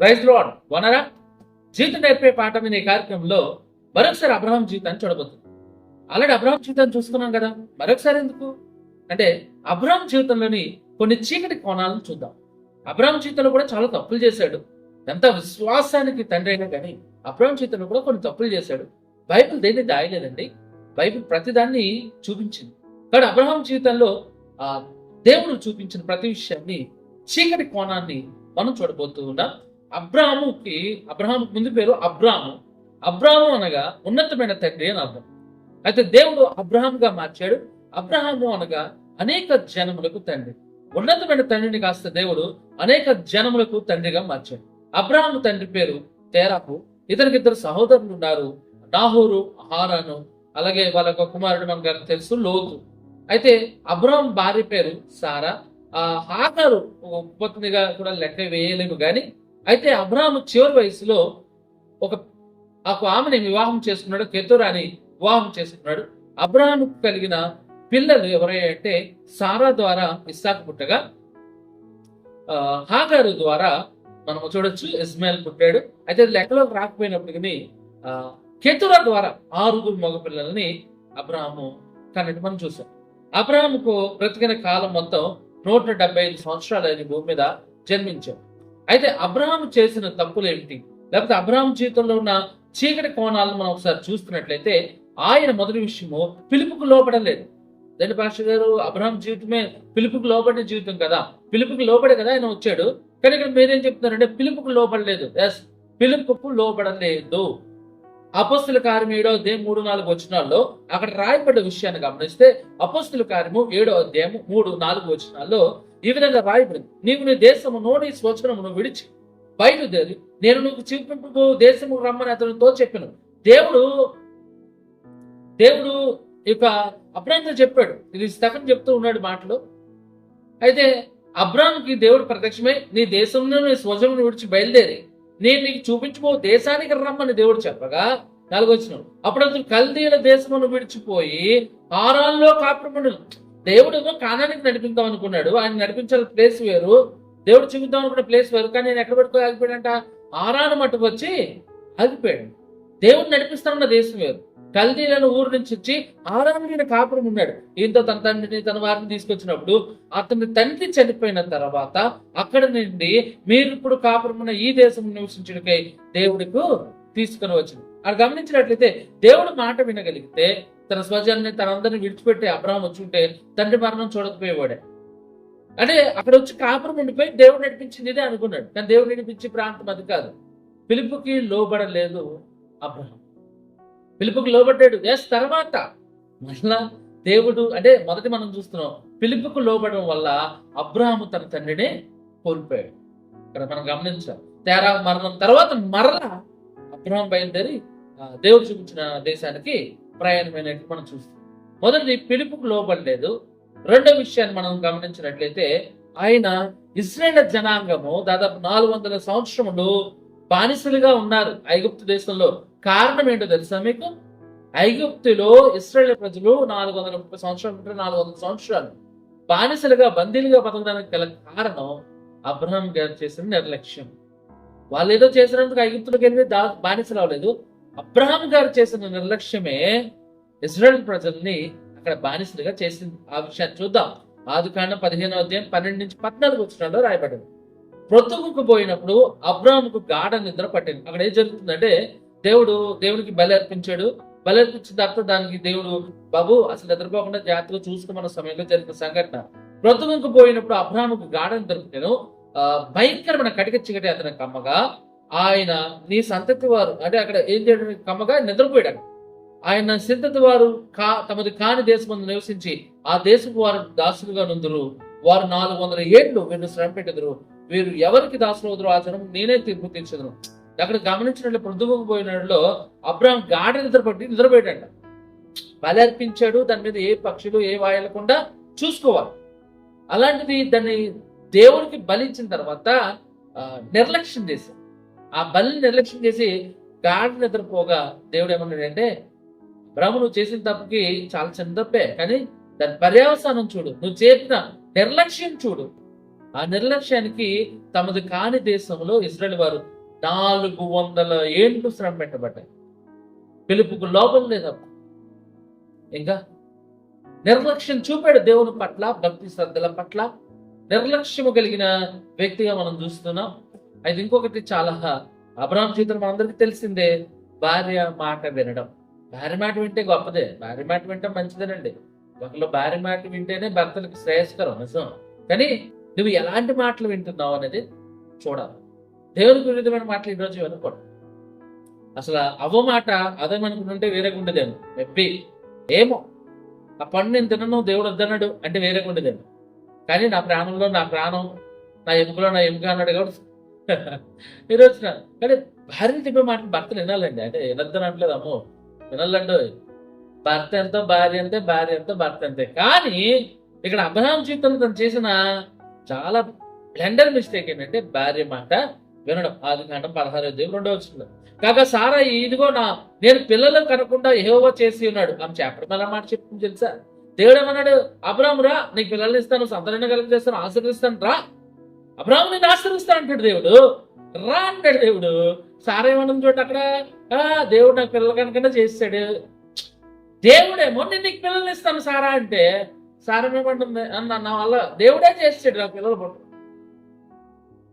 Rice lord వనరా? జీవితం నేర్పే పాఠం అనే కార్యక్రమంలో మరొకసారి అబ్రహం జీవితాన్ని చూడబోతుంది అలాంటి అబ్రహం జీవితాన్ని చూసుకున్నాం కదా మరొకసారి ఎందుకు? అంటే అబ్రహం జీవితంలోని కొన్ని చీకటి కోణాలను చూద్దాం. అబ్రహం జీవితంలో కూడా చాలా తప్పులు చేశాడు. ఎంత విశ్వాసానికి తండ్రి అయినా కానీ అబ్రహం జీవితంలో కూడా కొన్ని తప్పులు చేశాడు. బైబిల్ దేన్ని దాయలేదండి. బైబిల్ ప్రతిదాన్ని చూపించింది. కానీ అబ్రహం జీవితంలో ఆ దేవుడు చూపించిన ప్రతి విషయాన్ని చీకటి కోణాన్ని మనం చూడబోతూ ఉన్నాం. అబ్రాహాముకి అబ్రహాముకి ముందు పేరు అబ్రాము. అబ్రాము అనగా ఉన్నతమైన తండ్రి అని అర్థం. అయితే దేవుడు అబ్రహాంగా మార్చాడు. అబ్రహాము అనగా అనేక జనములకు తండ్రి. ఉన్నతమైన తండ్రిని కాస్త దేవుడు అనేక జనములకు తండ్రిగా మార్చాడు. అబ్రహాము తండ్రి పేరు తేరాకు. ఇతనికి ఇద్దరు సహోదరులు ఉన్నారు. నాహూరు హారాను అలాగే వాళ్ళ కుమారుడు మనకు తెలుసు లోతు. అయితే అబ్రహాం భార్య పేరు సారా. ఆ హాగారు ఒక ఉపపత్నిగా కూడా లెక్క వేయలేము కానీ అయితే అబ్రహాము చివరి వయసులో ఒక ఒక ఆమెని వివాహం చేసుకున్నాడు కెతురాని వివాహం చేసుకున్నాడు. అబ్రహాము కలిగిన పిల్లలు ఎవరయ్యంటే సారా ద్వారా ఇస్సాకు పుట్టగా హాగారు ద్వారా మనం చూడొచ్చు ఇస్మాయిల్ పుట్టాడు. అయితే లెక్కలోకి రాకపోయినప్పటికీ కెతురా ద్వారా ఆరుగురు మగ పిల్లల్ని అబ్రహాము కన్నట్టు మనం చూసాం. అబ్రహాముకు బ్రతికిన కాలం మొత్తం నూట డెబ్బై ఐదు సంవత్సరాలు భూమి మీద జన్మించాడు. అయితే అబ్రహాం చేసిన తప్పులు ఏమిటి లేకపోతే అబ్రహాం జీవితంలో ఉన్న చీకటి కోణాలను మనం ఒకసారి చూస్తున్నట్లయితే ఆయన మొదటి విషయము పిలుపుకు లోపడలేదు దండి పాస్టర్ గారు? అబ్రహాం జీవితమే పిలుపుకు లోబడిన జీవితం కదా. పిలుపుకు లోబడే కదా ఆయన వచ్చాడు. కానీ ఇక్కడ మీరేం చెప్తున్నారంటే పిలుపుకు లోపడలేదు ఎస్ పిలుపుకు లోబడలేదు. అపస్తుల కార్యం ఏడో అధ్యాయం మూడు నాలుగు వచనాల్లో అక్కడ రాయబడ్డ విషయాన్ని గమనిస్తే అపస్తుల కార్యము ఏడో అధ్యాయం మూడు నాలుగు వచనాల్లో ఈ విధంగా రాయబడింది. నీవు నీ దేశమును నీ స్వచనమును విడిచి బయలుదేరి నేను నీకు చూపింపు దేశము రమ్మని అతనితో చెప్పాను. దేవుడు దేవుడు ఇక అబ్రాహ్మణ్ చెప్పాడు. ఇది స్తకం చెప్తూ ఉన్నాడు మాటలు. అయితే అబ్రాహాంకి దేవుడు ప్రత్యక్షమై నీ దేశంలో నీ స్వజమును విడిచి బయలుదేరి నేను నీకు చూపించబో దేశానికి రమ్మని దేవుడు చెప్పగా నాలుగొచ్చిన అప్పుడు అతను కల్దీల దేశమును విడిచిపోయి ఆరాల్లో కాపురముడు దేవుడు కానానికి నడిపిద్దాం అనుకున్నాడు. ఆయన నడిపించాల ప్లేస్ వేరు. దేవుడు చూపిద్దాం అనుకున్న ప్లేస్ వేరు. కానీ నేను ఎక్కడ పెట్టుకో ఆగిపోయాడంట ఆరాను మట్టుకు వచ్చి ఆగిపోయాడు. దేవుడు నడిపిస్తానన్న దేశం వేరు. కల్దీలను ఊరు నుంచి వచ్చి ఆరానికి కాపురం ఉన్నాడు. ఈయనతో తన తండ్రిని తన వారిని తీసుకొచ్చినప్పుడు అతని తండ్రి చనిపోయిన తర్వాత అక్కడ నుండి మీరు ఇప్పుడు కాపురం ఉన్న ఈ దేశం నివసించుడికై దేవుడికు తీసుకుని వచ్చింది. అది గమనించినట్లయితే దేవుడు మాట వినగలిగితే తన స్వజాన్ని తనందరిని విడిచిపెట్టి అబ్రహం వచ్చి ఉంటే తండ్రి మరణం చూడకపోయేవాడే. అంటే అక్కడ వచ్చి కాపురం ఉండిపోయి దేవుడు నడిపించింది ఇదే అనుకున్నాడు. కానీ దేవుడు నడిపించే ప్రాంతం అది కాదు. పిలుపుకి లోబడలేదు అబ్రహం. పిలుపుకి లోబడ్డాడు. ఎస్ తర్వాత మళ్ళా దేవుడు అంటే మొదటి మనం చూస్తున్నాం పిలుపుకు లోబడడం వల్ల అబ్రహాము తన తండ్రిని కోల్పోయాడు. ఇక్కడ మనం గమనించాం తేరా మరణం తర్వాత మరలా అబ్రహం బయలుదేరి దేవుడు చూపించిన దేశానికి ప్రయాణమైనట్టు మనం చూస్తాం మొదటిది పిలుపుకు లోబడలేదు. రెండో విషయాన్ని మనం గమనించినట్లయితే ఆయన ఇస్రాయేల్ జనాంగము దాదాపు నాలుగు వందల సంవత్సరములు బానిసలుగా ఉన్నారు ఐగుప్తు దేశంలో. కారణం ఏంటో తెలుసా మీకు? ఐగుప్తులో ఇస్రాయేల్ ప్రజలు నాలుగు వందల ముప్పై సంవత్సరాలు నాలుగు వందల సంవత్సరాలు. బానిసలుగా బందీలుగా బతకడానికి గల కారణం అబ్రహం గారు చేసిన నిర్లక్ష్యం. వాళ్ళు ఏదో చేసినందుకు ఐగుప్తులకు వెళ్ళి దా బానిసలు అవ్వలేదు. అబ్రహాం గారు చేసిన నిర్లక్ష్యమే ఇజ్రాయెల్ ప్రజల్ని అక్కడ బానిసలుగా చేసింది. ఆ విషయాన్ని చూద్దాం. ఆది పదిహేనో అధ్యాయం పన్నెండు నుంచి పద్నాలుగు వచ్చినాల్లో రాయబడింది. ప్రొత్తుకు పోయినప్పుడు అబ్రాహాముకు గాఢ నిద్ర పట్టింది. అక్కడ ఏం జరుగుతుందంటే దేవుడు దేవునికి బలి అర్పించాడు. బలి అర్పించిన తర్వాత దానికి దేవుడు బాబు అసలు నిద్రపోకుండా జాగ్రత్తగా చూసుకోమన్న సమయంలో జరిగిన సంఘటన. ప్రొత్తుకు పోయినప్పుడు అబ్రాహంకు గాఢ నిద్ర పట్టాను. ఆ, భయంకరమైన కటిక చీకటి అతని కమ్మగా ఆయన నీ సంతతి వారు అంటే అక్కడ ఏం చేయడం? కమ్మగా నిద్రపోయాడు ఆయన సంతతి వారు కా తమది కాని దేశం నివసించి ఆ దేశపు వారు దాసులుగా నుందురు. వారు నాలుగు వందల ఏళ్ళు వీరిని శ్రమ పెట్టెదరు వీరు ఎవరికి దాసులు వదరు ఆ జనం నేనే తీర్పు తీర్చదును. అక్కడ గమనించినట్లు పొద్దుకుపోయినలో అబ్రాహం గాఢ నిద్రపట్టి నిద్రపోయాడంట. బలర్పించాడు దాని మీద ఏ పక్షులు ఏ వాయలకుండా చూసుకోవాలి. అలాంటిది దాన్ని దేవుడికి బలించిన తర్వాత నిర్లక్ష్యం చేశారు. ఆ బలిని నిర్లక్ష్యం చేసి గాఢ నిద్రపోగా దేవుడు ఏమన్నాడంటే బ్రహ్మ నువ్వు చేసిన తప్పుకి చాలా చిన్న తప్పే కానీ దాని పర్యవసానం చూడు. నువ్వు చేసిన నిర్లక్ష్యం చూడు. ఆ నిర్లక్ష్యానికి తమది కాని దేశంలో ఇజ్రాయల్ వారు నాలుగు వందల ఏళ్ళు శ్రమ పెట్టబడ్డాయి. పిలుపుకు లోపం లేదా. ఇంకా నిర్లక్ష్యం చూపాడు దేవుని పట్ల భక్తి శ్రద్ధల పట్ల నిర్లక్ష్యము కలిగిన వ్యక్తిగా మనం చూస్తున్నాం. అయితే ఇంకొకటి చాలా అబ్రాహం జీవితం మనందరికీ తెలిసిందే భార్య మాట వినడం. భార్య మాట వింటే గొప్పదే. భార్య మాట వింటే మంచిదేనండి. ఒకళ్ళు భార్య మాట వింటేనే భర్తలకు శ్రేయస్కరం నిజం. కానీ నువ్వు ఎలాంటి మాటలు వింటున్నావు అనేది చూడాలి. దేవునికి విరుద్ధమైన మాటలు ఈరోజు వినకూడదు. అసలు అవ్వ మాట అదే అనుకుంటుంటే వేరేగా ఉండదేమో మెబ్బి ఏమో? ఆ పండు నేను తినను దేవుడు వద్దన్నాడు అంటే వేరేగా ఉండదేమో కానీ నా ప్రాణంలో నా ప్రాణం నా ఎముకలో నా ఎముక అన్నాడు కాబట్టి మీరు వచ్చిన కానీ భార్య చెప్పే మాట భర్తలు వినాలండి. అంటే వినొద్దని అనట్లేదు అమ్మో. వినాలండి భర్త ఎంతో భార్య అంతే భార్య ఎంతో భర్త అంతే కానీ ఇక్కడ అబ్రహాం జీవితంలో తను చేసిన చాలా బ్లెండర్ మిస్టేక్ ఏంటంటే భార్య మాట వినడం. ఆది కాండం పదహారు దేవుడు రెండో వచ్చింది కాక సారా ఇదిగో నా నేను పిల్లలు కనకుండా ఏవో చేసి ఉన్నాడు. ఆమె చెప్పడం ఎలా మాట చెప్తుంది తెలుసా? దేవుడు ఏమన్నాడు? అబ్రామ్ రా నీకు పిల్లల్ని ఇస్తాను సంతరణ కలిగి చేస్తాను ఆశీర్వదిస్తాను రా. అబ్రామ్ నేను ఆశ్రయిస్తా అంటాడు దేవుడు. రా అంటాడు దేవుడు. సారేమనం ఏమన్నా చోట అక్కడ. ఆ దేవుడు నాకు పిల్లలు కనుకనే చేస్తాడు. దేవుడేమో నేను నీకు పిల్లల్ని ఇస్తాను సారా అంటే సారమేమంటుంది అన్న నా వల్ల దేవుడే చేస్తాడు నా పిల్లలు పుట్టరు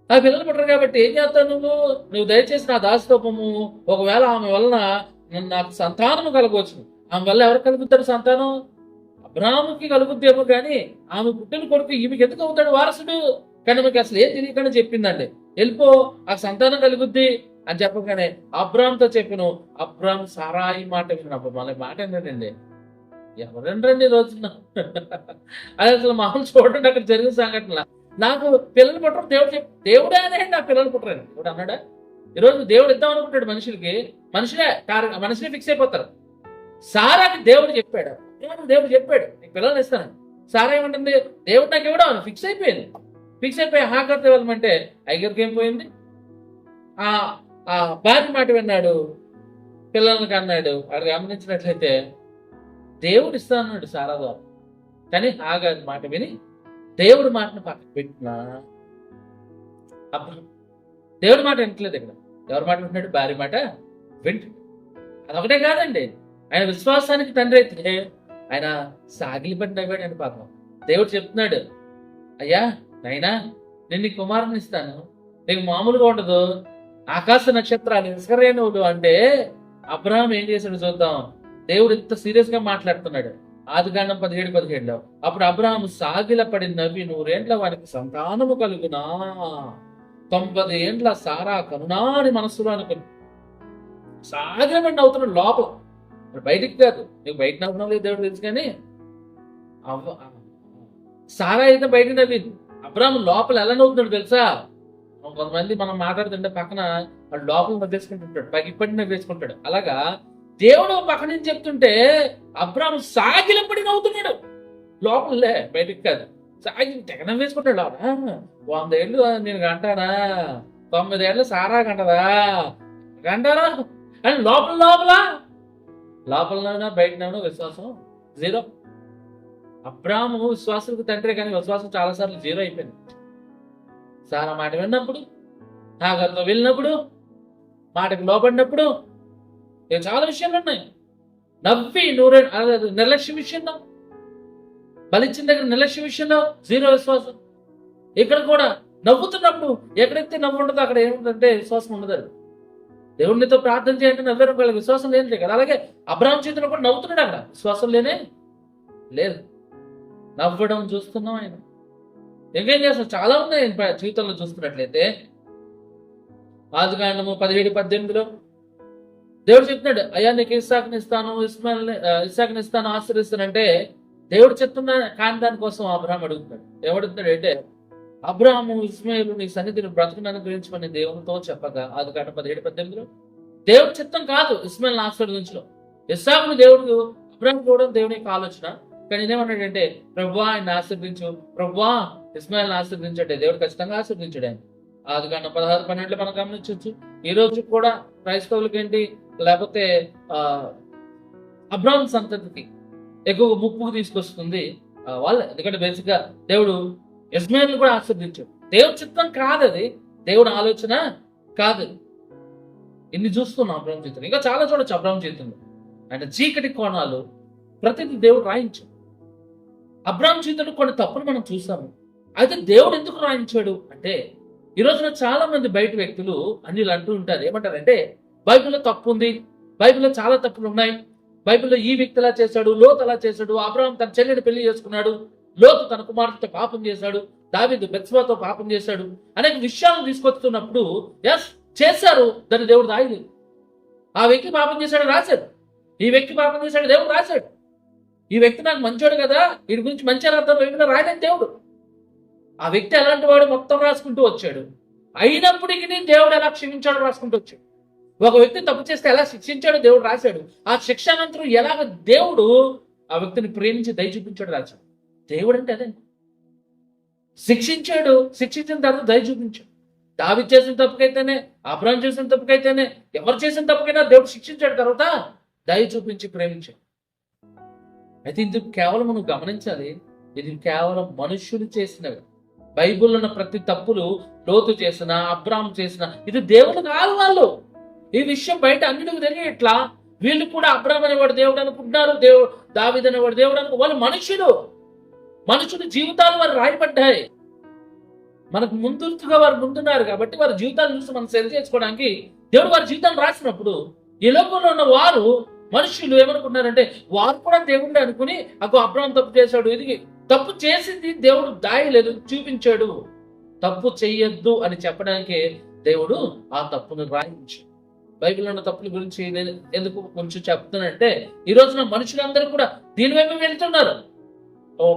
ఆ పిల్లలు పుట్టరు కాబట్టి ఏం చేస్తావు నువ్వు? నువ్వు దయచేసి నా దాసతోపము ఒకవేళ ఆమె వలన నేను నాకు సంతానం కలగవచ్చు ఆమె వల్ల ఎవరు కలుగుతారు సంతానం? అబ్రాహ్మకి కలుగుద్దేమో కానీ ఆమె పుట్టిన కొడుకు ఈమెకి ఎందుకు అవుతాడు వారసుడు? కానీ మీకు అసలు ఏం తెలియకుండా చెప్పిందండి. వెళ్ళిపో ఆ సంతానం కలుగుద్ది అని చెప్పగానే అబ్రామ్తో చెప్పిను అబ్రామ్ సారాయి మాట విన్నప్పుడు మన మాట ఏంటండి? ఎవరండి రోజున? అది అసలు మామూలు చూడండి అక్కడ జరిగిన సంఘటన నాకు పిల్లలు పుట్టరు దేవుడు చెప్పి దేవుడే అనేయండి నా పిల్లలు పుట్టరండి. దేవుడు అన్నాడా? ఈరోజు దేవుడు ఇద్దాం అనుకుంటాడు మనుషులకి. మనుషులే మనుషులే ఫిక్స్ అయిపోతారు. సారాకి దేవుడు చెప్పాడు. దేవుడు చెప్పాడు? నీకు పిల్లల్ని ఇస్తాను. సారా ఏమంటుంది? దేవుడు నాకు ఇవ్వడం ఫిక్స్ అయిపోయింది. ఫిక్స్ అయిపోయి హాకర్తో వెళ్ళమంటే ఐగర్కి ఏం పోయింది? ఆ ఆ భార్య మాట విన్నాడు పిల్లలకి అన్నాడు అక్కడ గమనించినట్లయితే దేవుడు ఇస్తానన్నాడు అన్నాడు కానీ హాగర్ మాట విని దేవుడి మాటను పక్కన పెట్టినా అప్పుడు దేవుడి మాట వింటలేదు ఇక్కడ. ఎవరి మాట వింటున్నాడు? భార్య మాట వింటు అదొకటే కాదండి. ఆయన విశ్వాసానికి తండ్రి అయితే ఆయన సాగిలి పని పాపం. దేవుడు చెప్తున్నాడు అయ్యా నైనా నేను నీకు కుమారుని ఇస్తాను. నీకు మామూలుగా ఉండదు. ఆకాశ నక్షత్రాలు ఇసుకరేణువులు అంటే అబ్రహాం ఏం చేశాడు చూద్దాం. దేవుడు ఇంత సీరియస్గా మాట్లాడుతున్నాడు. ఆదికాండం పదిహేడు పదిహేడులో అప్పుడు అబ్రహాం సాగిల పడి నవ్వి నూరేండ్ల వారికి సంతానము కలుగునా? తొంభై ఏండ్ల సారా కరుణా అని మనస్సులో అనుకుని. సాగిల పడి నవ్వుతున్నాడు లోపల. బయటికి కాదు. నీకు బయట నవ్వడం లేదు దేవుడు తెలుసు కానీ సారా అయితే బయట నవ్వింది. అబ్రామ్ లోపల ఎలా నవ్వుతున్నాడు తెలుసా? కొంతమంది మనం మాట్లాడుతుంటే పక్కన వాడు లోపల నవ్వేసుకుంటుంటాడు పైకి ఇప్పటి నవ్వేసుకుంటాడు. అలాగా దేవుడు పక్కన నుంచి చెప్తుంటే అబ్రామ్ సాగిలపడి నవ్వుతున్నాడు. లోపలే బయటికి కాదు. సాగి తెగ నవ్వేసుకుంటాడు లోపల. వంద ఏళ్ళు నేను గంటానా? తొమ్మిది ఏళ్ళు సారా గంటదా? గంటారా అని లోపల లోపల లోపల బయట విశ్వాసం. జీరో. అబ్రాహము విశ్వాసులకు తండ్రి కానీ విశ్వాసం చాలాసార్లు జీరో అయిపోయింది. సారా మాట విన్నప్పుడు నాగర్తో వెళ్ళినప్పుడు మాటకు లోపడినప్పుడు ఇక చాలా విషయాలు ఉన్నాయి. నవ్వి నూరే నిర్లక్ష్యం నిర్లక్ష్య విషయంలో బలిచ్చిన దగ్గర నిర్లక్ష్య విషయంలో జీరో విశ్వాసం. ఇక్కడ కూడా నవ్వుతున్నప్పుడు ఎక్కడైతే నవ్వు ఉండదో అక్కడ ఏముందంటే విశ్వాసం ఉండదు. దేవుడినితో ప్రార్థన చేయంటే నవ్వారు వాళ్ళకి విశ్వాసం లేనిదే కదా. అలాగే అబ్రాహం చేతిలో కూడా నవ్వుతున్నాడు అక్కడ. విశ్వాసం లేనే లేదు. నవ్వడం చూస్తున్నాం ఆయన. ఇంకేం చేస్తాం చాలా ఉన్నాయి జీవితంలో చూస్తున్నట్లయితే. ఆదికాండము పదిహేడు పద్దెనిమిదిలో దేవుడు చెప్తున్నాడు అయ్యా నీకు ఇస్సాకుని ఇస్తాను ఇస్మాయిల్ ఇస్సాకుని ఇస్తాను ఆశ్రయిస్తానంటే దేవుడు చెప్తున్న కాని దానికోసం అబ్రాహం అడుగుతున్నాడు. ఏమడుగుతున్నాడు అంటే అబ్రహము ఇస్మాయిల్ నీ సన్నిధిని బ్రతుకున్నాను గురించి మన దేవునితో చెప్పగా ఆదికాండం పదిహేడు పద్దెనిమిదిలో దేవుడు చిత్తం కాదు ఇస్మాయిల్ ఆశ్రయించడం. ఇస్సాకును దేవుడు అబ్రహం కూడా దేవుని యొక్క ఆలోచన. కానీ ఏమన్నాడంటే ప్రభువా ఆయన ఆశీర్వదించు. ప్రభువా ఇస్మాయిల్ ఆశీర్వదించండి దేవుడు ఖచ్చితంగా ఆశీర్వదించాడు ఆయన. ఆది పదహారు పన్నెండులో మనం గమనించవచ్చు. ఈ రోజు కూడా క్రైస్తవులకి ఏంటి లేకపోతే ఆ అబ్రాహం సంతతికి ఎక్కువ ముప్పుకు తీసుకొస్తుంది. ఆ, వాళ్ళే. ఎందుకంటే బేసిక్గా దేవుడు యజ్మేలు కూడా ఆశీర్దించాడు దేవుడి చిత్తం కాదు అది దేవుడి ఆలోచన కాదు. ఇన్ని చూస్తున్నాం అబ్రహం జీవితంలో. ఇంకా చాలా చూడొచ్చు అబ్రహం జీవితంలో. అంటే చీకటి కోణాలు ప్రతిదీ దేవుడు రాయించాడు. అబ్రహం జీవితంలో కొన్ని తప్పులు మనం చూసాము. అయితే దేవుడు ఎందుకు రాయించాడు? అంటే ఈ రోజున చాలా మంది బయట వ్యక్తులు అన్ని అంటూ ఉంటారు. ఏమంటారంటే బైబిల్లో తప్పు ఉంది. బైబిల్లో చాలా తప్పులు ఉన్నాయి. బైబిల్లో ఈ వ్యక్తి అలా చేశాడు లోతు అలా చేశాడు అబ్రహం తన చెల్లెని పెళ్ళి చేసుకున్నాడు లోతు తన కుమార్తెతో పాపం చేశాడు దావిదు బెత్స్వాతో పాపం చేశాడు అనేక విషయాలు తీసుకొస్తున్నప్పుడు ఎస్ చేశారు దాన్ని దేవుడు రాయలేదు. ఆ వ్యక్తి పాపం చేశాడు రాశాడు. ఈ వ్యక్తి పాపం చేశాడు దేవుడు రాశాడు. ఈ వ్యక్తి నాకు మంచోడు కదా? వీడి గురించి మంచి అర్థం బైబిల్లో రాయలేదు దేవుడు. ఆ వ్యక్తి అలాంటి వాడు మొత్తం రాసుకుంటూ వచ్చాడు. అయినప్పటికీ దేవుడు ఎలా క్షమించాడు రాసుకుంటూ వచ్చాడు. ఒక వ్యక్తి తప్పు చేస్తే ఎలా శిక్షించాడో దేవుడు రాశాడు. ఆ శిక్ష అనంతరం ఎలాగ దేవుడు ఆ వ్యక్తిని ప్రేమించి దయ చూపించాడు రాశాడు. దేవుడు అంటే అదే శిక్షించాడు. శిక్షించిన తర్వాత దయ చూపించాడు. దావి చేసిన తప్పుకైతేనే అబ్రాహం చేసిన తప్పుకైతేనే ఎవరు చేసిన తప్పుకైనా దేవుడు శిక్షించాడు. తర్వాత దయ చూపించి ప్రేమించాడు. అయితే ఇది కేవలం మనం గమనించాలి ఇది కేవలం మనుషులు చేసినవి. బైబిల్లో ఉన్న ప్రతి తప్పులు లోతు చేసిన అబ్రామ్ చేసిన ఇది దేవుడు కాదు వాళ్ళు. ఈ విషయం బయట అన్నిటికి తెలియట్లా వీళ్ళు కూడా అబ్రామ్ అనేవాడు దేవుడు అనుకుంటున్నారు దేవుడు దావిద్ అనేవాడు దేవుడు అనుకు వాళ్ళు మనుషులు. మనుషుల జీవితాలు వారు రాయబడ్డాయి. మనకు ముందుగా వారు ముందున్నారు కాబట్టి వారి జీవితాలను చూసి మనం సరి చేసుకోవడానికి దేవుడు వారి జీవితాన్ని రాసినప్పుడు ఈ లోకంలో ఉన్న వారు మనుషులు ఏమనుకున్నారంటే వారు కూడా దేవుడే అనుకుని అగో అబ్రాహం తప్పు చేశాడు ఇది తప్పు చేసింది దేవుడు దాయలేదు చూపించాడు. తప్పు చెయ్యొద్దు అని చెప్పడానికే దేవుడు ఆ తప్పును రాయించాడు. బైబిల్ ఉన్న తప్పుల గురించి నేను ఎందుకు కొంచెం చెప్తున్నానంటే ఈ రోజున మనుషులందరూ కూడా దీని వైపు వెళ్తున్నారు.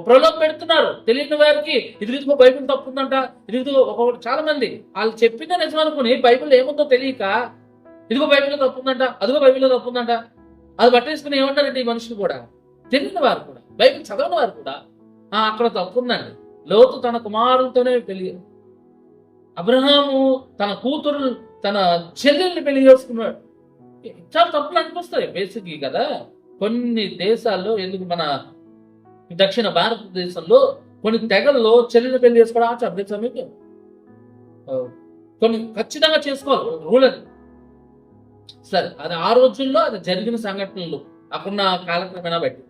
ప్రలోభ పెడుతున్నారు. తెలియని వారికి ఇది ఇదిగో బైబిల్ తప్పుందంట ఇది ఇదిగో ఒక చాలా మంది వాళ్ళు చెప్పిందే నిజం అనుకుని బైబిల్ ఏముందో తెలియక ఇదిగో బైబిల్లో తప్పుందంట అదిగో బైబిల్లో తప్పుందంట. అది పట్టేసుకుని ఏమంటారంటే ఈ మనుషులు కూడా? తెలియని వారు కూడా. బైబిల్ చదవని వారు కూడా. అక్కడ తప్పుందండి. లోతు తన కుమారులతోనే పెళ్ళి అబ్రహాము తన కూతురు తన చెల్లెల్ని పెళ్ళి చేసుకున్నాడు. చాలా తప్పులు అనిపిస్తాయి బేసిక్ కదా. కొన్ని దేశాల్లో ఎందుకు మన దక్షిణ భారతదేశంలో కొన్ని తెగల్లో చెల్లెల్ని పెళ్ళి చేసుకోవడం ఆచారం. తెలుసా మీకు కొన్ని ఖచ్చితంగా చేసుకోవాలి. రూల్ అది సరే అది ఆ రోజుల్లో అది జరిగిన సంఘటనలు అక్కడున్న కాలక్రమేణా బట్టి.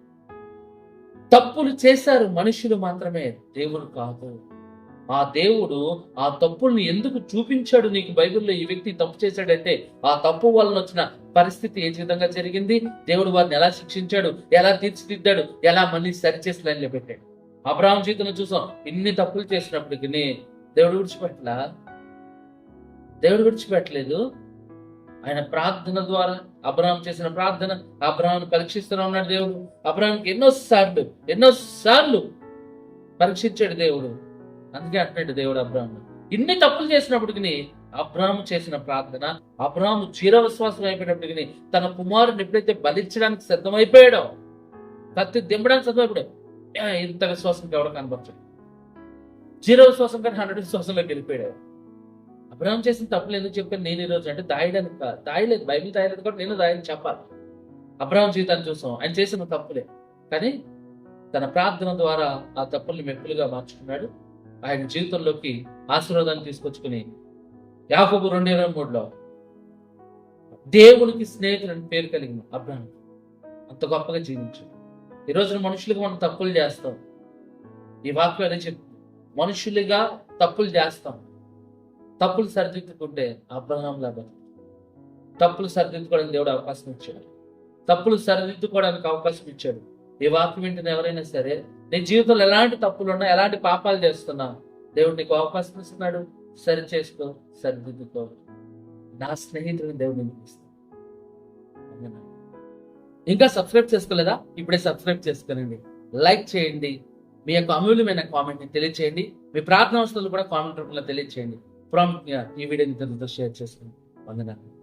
తప్పులు చేశారు మనుషులు మాత్రమే దేవుడు కాదు. ఆ దేవుడు ఆ తప్పుల్ని ఎందుకు చూపించాడు నీకు బైబిల్లో ఈ వ్యక్తి తప్పు చేశాడంటే ఆ తప్పు వలన వచ్చిన పరిస్థితి ఏ విధంగా జరిగింది? దేవుడు వారిని ఎలా శిక్షించాడు? ఎలా తీర్చిదిద్దాడు? ఎలా మళ్ళీ సరిచేసి లైన్లో పెట్టాడు అబ్రాహం జీవితంలో చూసాం ఇన్ని తప్పులు చేసినప్పటికీ దేవుడు విడిచిపెట్టలా? దేవుడు విడిచిపెట్టలేదు? ఆయన ప్రార్థన ద్వారా అబ్రహాం చేసిన ప్రార్థన అబ్రహాం పరీక్షిస్తూనే ఉన్నాడు దేవుడు. అబ్రహాంకి ఎన్నో సార్లు ఎన్నో సార్లు పరీక్షించాడు దేవుడు. అందుకే అంటున్నాడు దేవుడు అబ్రహాం ఇన్ని తప్పులు చేసినప్పటికీ అబ్రహాం చేసిన ప్రార్థన అబ్రహాం చీరవిశ్వాసం అయిపోయినప్పటికీ తన కుమారుని ఎప్పుడైతే బలించడానికి సిద్ధమైపోయాడో కత్తి దింపడానికి సిద్ధమైపోయాడు ఇంత విశ్వాసం ఎవరు కనపరచడు జీరో విశ్వాసం కానీ హండ్రెడ్ విశ్వాసంలోకి వెళ్ళిపోయాడు. అబ్రహం చేసిన తప్పులు ఎందుకు చెప్పాను నేను ఈ రోజు అంటే దాయడానికి కాదు దాయలేదు. బైబిల్ దాయలేదు కూడా నేను దాయని చెప్పాలి. అబ్రహం జీవితాన్ని చూసాం. ఆయన చేసిన తప్పులే. కానీ తన ప్రార్థన ద్వారా ఆ తప్పుల్ని మెప్పులుగా మార్చుకున్నాడు. ఆయన జీవితంలోకి ఆశీర్వాదాన్ని తీసుకొచ్చుకుని యాకోబు రెండు ఇరవై మూడులో దేవునికి స్నేహితులని పేరు కలిగిన అబ్రహం అంత గొప్పగా జీవించాడు. ఈ రోజున మనుషులుగా మనం తప్పులు చేస్తాం. ఈ వాక్యం అనే చెప్తుంది. మనుషులుగా తప్పులు చేస్తాం. తప్పులు సరిదిద్దుకుంటే అబ్రహాం లాగా తప్పులు సరిదిద్దుకోవడానికి దేవుడు అవకాశం ఇచ్చాడు. తప్పులు సరిదిద్దుకోవడానికి అవకాశం ఇచ్చాడు. ఈ వాక్యం వింటున్న ఎవరైనా సరే నీ జీవితంలో ఎలాంటి తప్పులు ఉన్నా ఎలాంటి పాపాలు చేస్తున్నా దేవుడు నీకు అవకాశం ఇస్తున్నాడు. సరి చేసుకో సరిదిద్దుకో. నా స్నేహితుడిని దేవుడు ఇంకా సబ్స్క్రైబ్ చేసుకోలేదా? ఇప్పుడే సబ్స్క్రైబ్ చేసుకోనండి. లైక్ చేయండి. మీ యొక్క అమూల్యమైన కామెంట్ని తెలియచేయండి. మీ ప్రార్థన వస్తువులు కూడా కామెంట్ రూపంలో తెలియచేయండి. ప్రాంప్ట్ ఈ వీడియోని ఇతరులతో షేర్ చేసుకోండి వందనాలు.